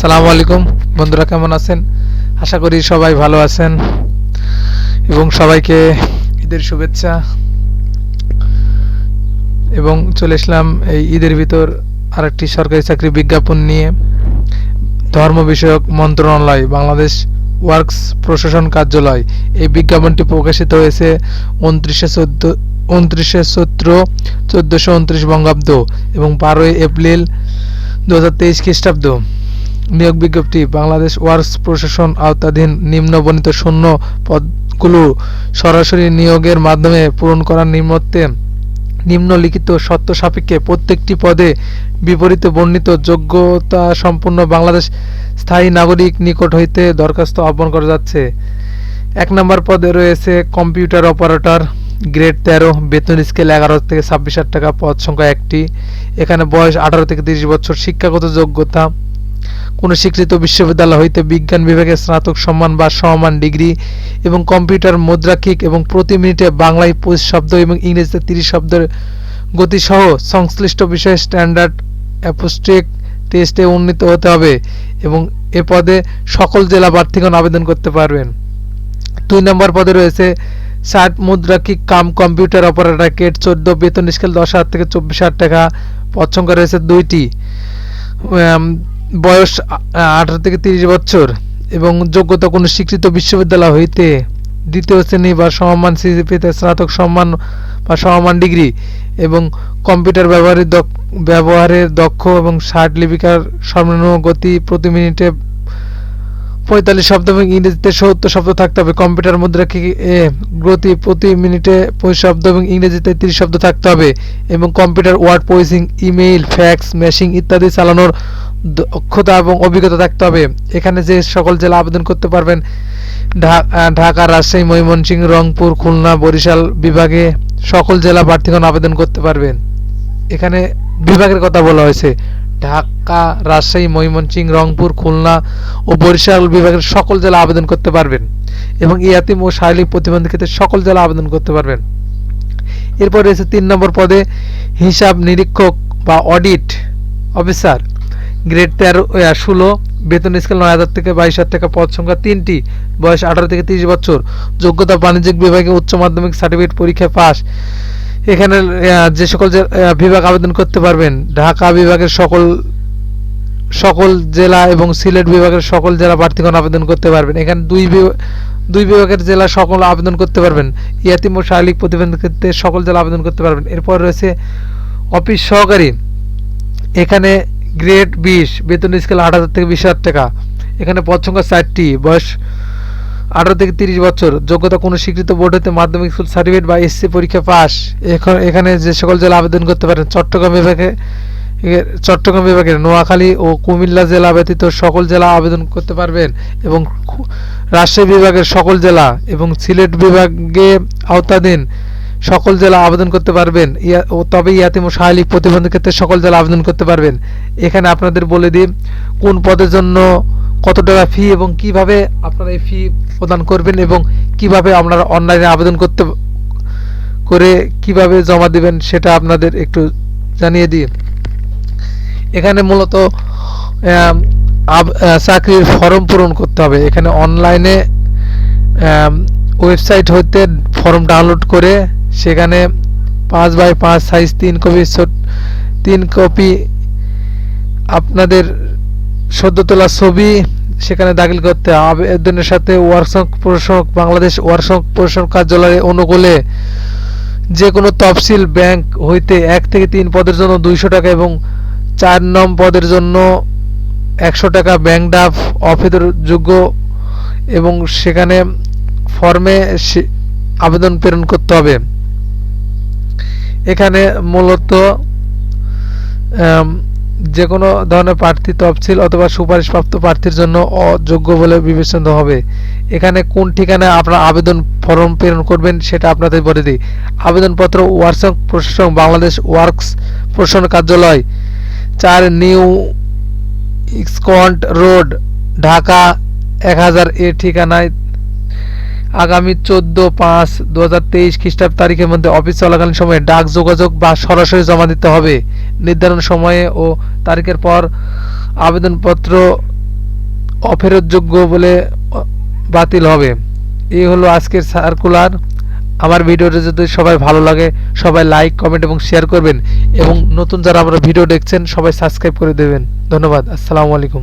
সালামু আলাইকুম। বন্ধুরা কেমন আছেন? আশা করি সবাই ভালো আছেন এবং সবাইকে ঈদের শুভেচ্ছা। এবং চলে আসলাম এই ঈদের ভিতর আরেকটি সরকারি চাকরি বিজ্ঞাপন নিয়ে। ধর্ম বিষয়ক মন্ত্রণালয়, বাংলাদেশ ওয়ার্কস প্রশাসন কার্যালয়। এই বিজ্ঞাপনটি প্রকাশিত হয়েছে উনত্রিশে চোদ্দ, উনত্রিশে চৈত্র চোদ্দোশো উনত্রিশ বঙ্গাব্দ এবং বারোই এপ্রিল দু হাজার তেইশ খ্রিস্টাব্দ। নিয়োগ বিজ্ঞপ্তি, বাংলাদেশ ওয়ার্কস প্রশাসন আওতাধীন নিম্নবর্ণিত শূন্য পদগুলো সরাসরি নিয়োগের মাধ্যমে পূরণ করার নিম্নত্বে নিম্নলিখিত শর্ত সাপেক্ষে প্রত্যেকটি পদে বিপরীতে বর্ণিত যোগ্যতা সম্পন্ন বাংলাদেশ স্থায়ী নাগরিক নিকট হইতে দরখাস্ত আহ্বান করা যাচ্ছে। এক নম্বর পদে রয়েছে কম্পিউটার অপারেটর, গ্রেড তেরো, বেতন স্কেল এগারো থেকে ছাব্বিশ হাজার টাকা, পদ সংখ্যা একটি। এখানে বয়স আঠারো থেকে তিরিশ বছর, শিক্ষাগত যোগ্যতা কোনো স্বীকৃত বিশ্ববিদ্যালয় হইতে বিজ্ঞান বিভাগে স্নাতক সম্মান বা সমমান ডিগ্রি এবং কম্পিউটার মুদ্রাক্ষিক এবং প্রতি মিনিটে বাংলায় পঁচিশ শব্দ এবং ইংরেজিতে তিরিশ শব্দের গতিসহ সংশ্লিষ্ট বিষয়ে স্ট্যান্ডার্ড অ্যাপোস্টেক টেস্টে উন্নীত হতে হবে এবং এ পদে সকল জেলা প্রার্থীগণ আবেদন করতে পারবেন। দুই নম্বর পদে রয়েছে ষাট মুদ্রাক্ষিক কাম কম্পিউটার অপারেটর কেট চোদ্দ বেতন স্কেল দশ হাজার থেকে চব্বিশ হাজার টাকা। সংখ্যা রয়েছে দুইটি। বয়স আঠারো থেকে তিরিশ বছর এবং যোগ্যতা কোনো স্বীকৃত বিশ্ববিদ্যালয় হইতে দ্বিতীয় শ্রেণি বা সমমান সিজিপিতে স্নাতক সম্মান বা সমমান ডিগ্রি এবং কম্পিউটার ব্যবহারের ব্যবহারের দক্ষ এবং ষাট লিপিকার সর্বনিম্ন গতি প্রতি মিনিটে পঁয়তাল্লিশ শব্দ এবং ইংরেজিতে সত্তর শব্দ থাকতে হবে। কম্পিউটার মুদ্রা কি গতি প্রতি মিনিটে পঁচিশ শব্দ এবং ইংরেজিতে তিরিশ শব্দ থাকতে হবে এবং কম্পিউটার ওয়ার্ড পয়সিং ইমেইল, ফ্যাক্স মেশিং ইত্যাদি চালানোর দক্ষতা এবং অভিজ্ঞতা থাকতে হবে। এখানে যে সকল জেলা আবেদন করতে পারবেন ঢাকা, রাজশাহী, ময়মনসিংহ, রংপুর, খুলনা, বরিশাল বিভাগে সকল জেলা প্রার্থীগণ আবেদন করতে পারবেন। এখানে বিভাগের কথা বলা হয়েছে। ঢাকা, রাজশাহী, ময়মনসিংহ, রংপুর, খুলনা ও বরিশাল বিভাগের সকল জেলা আবেদন করতে পারবেন এবং ইয়াতিম ও শারীরিক প্রতিবন্ধী ক্ষেত্রে সকল জেলা আবেদন করতে পারবেন। এরপর রয়েছে তিন নম্বর পদে হিসাব নিরীক্ষক বা অডিট অফিসার। গ্রেড তেরো ষোলো, বেতন স্কেল নয় হাজার থেকে বাইশ হাজার টাকা, পদ সংখ্যা তিনটি, বয়স আঠারো থেকে তিরিশ বছর, যোগ্যতা বাণিজ্যিক বিভাগে উচ্চ মাধ্যমিক সার্টিফিকেট পরীক্ষায় পাস এখানে যে সকল বিভাগ আবেদন করতে পারবেন, ঢাকা বিভাগের সকল সকল জেলা এবং সিলেট বিভাগের সকল জেলা প্রার্থীগণ আবেদন করতে পারবেন। এখানে দুই দুই বিভাগের জেলা সকল আবেদন করতে পারবেন। ইয়াতিম ও শারীরিক প্রতিবন্ধী ক্ষেত্রে সকল জেলা আবেদন করতে পারবেন। এরপর রয়েছে অফিস সহকারী। এখানে গ্রেড বিশ, বেতন স্কেল আট হাজার থেকে বিশ হাজার টাকা। এখানে পদ সংখ্যা চারটি বয়স আঠারো থেকে তিরিশ বছর। যোগ্যতা কোনো স্বীকৃত বোর্ড হতে মাধ্যমিক স্কুল সার্টিফিকেট বা এসসি পরীক্ষা পাস। এখন এখানে যে সকল জেলা আবেদন করতে পারেন, চট্টগ্রাম বিভাগে চট্টগ্রাম বিভাগের নোয়াখালী ও কুমিল্লা জেলা ব্যতীত সকল জেলা আবেদন করতে পারবেন এবং রাজশাহী বিভাগের সকল জেলা এবং সিলেট বিভাগে আওতাধীন সকল জেলা আবেদন করতে পারবেন। ইয়া তবে ইয়াতিম ও শারীরিক প্রতিবন্ধী ক্ষেত্রে সকল জেলা আবেদন করতে পারবেন। এখানে আপনাদের বলে দিই, কোন পদের জন্য কত টাকা ফি এবং কীভাবে আপনারা এই ফি প্রদান করবেন এবং কীভাবে আপনারা অনলাইনে আবেদন করতে, করে কীভাবে জমা দিবেন সেটা আপনাদের একটু জানিয়ে দিই। এখানে মূলত চাকরির ফর্ম পূরণ করতে হবে। এখানে অনলাইনে ওয়েবসাইট হতে ফর্ম ডাউনলোড করে সেখানে পাঁচ বাই পাঁচ সাইজ তিন কপি তিন কপি আপনাদের সদ্য তোলা ছবি সেখানে দাখিল করতে। আবেদনের সাথে ওয়ার্কশপ প্রশাসক, বাংলাদেশ ওয়ার্কশপ প্রশাসন কার্যালয়ের অনুকূলে যে কোনো তফসিল ব্যাংক হইতে এক থেকে তিন পদের জন্য দুইশো টাকা এবং চার নম পদের জন্য একশো টাকা ব্যাংক ডাফ অফেদের যোগ্য এবং সেখানে ফর্মে আবেদন প্রেরণ করতে হবে। এখানে মূলত যে কোনো ধরনের প্রার্থী তফসিল অথবা সুপারিশপ্রাপ্ত প্রার্থীর জন্য অযোগ্য বলে বিবেচিত হবে। এখানে কোন ঠিকানায় আপনার আবেদন ফর্ম প্রেরণ করবেন সেটা আপনাদের বলে দিই। আবেদনপত্র ওয়ার্কশপ প্রশাসন বাংলাদেশ ওয়ার্কস প্রশাসন কার্যালয়, চার নিউ ইক্সকন্ট রোড, ঢাকা, এক হাজার এ ঠিকানায় আগামী চোদ্দ পাঁচ দু হাজার তেইশ খ্রিস্টাব্দ তারিখের মধ্যে অফিস চলাকালীন সময়ে ডাক, যোগাযোগ বা সরাসরি জমা দিতে হবে। নির্ধারণ সময়ে ও তারিখের পর আবেদনপত্র অফেরতযোগ্য বলে বাতিল হবে। এই হলো আজকের সার্কুলার। আমার ভিডিওটা যদি সবাই ভালো লাগে, সবাই লাইক, কমেন্ট এবং শেয়ার করবেন এবং নতুন যারা আমরা ভিডিও দেখছেন, সবাই সাবস্ক্রাইব করে দেবেন। ধন্যবাদ। আসসালামু আলাইকুম।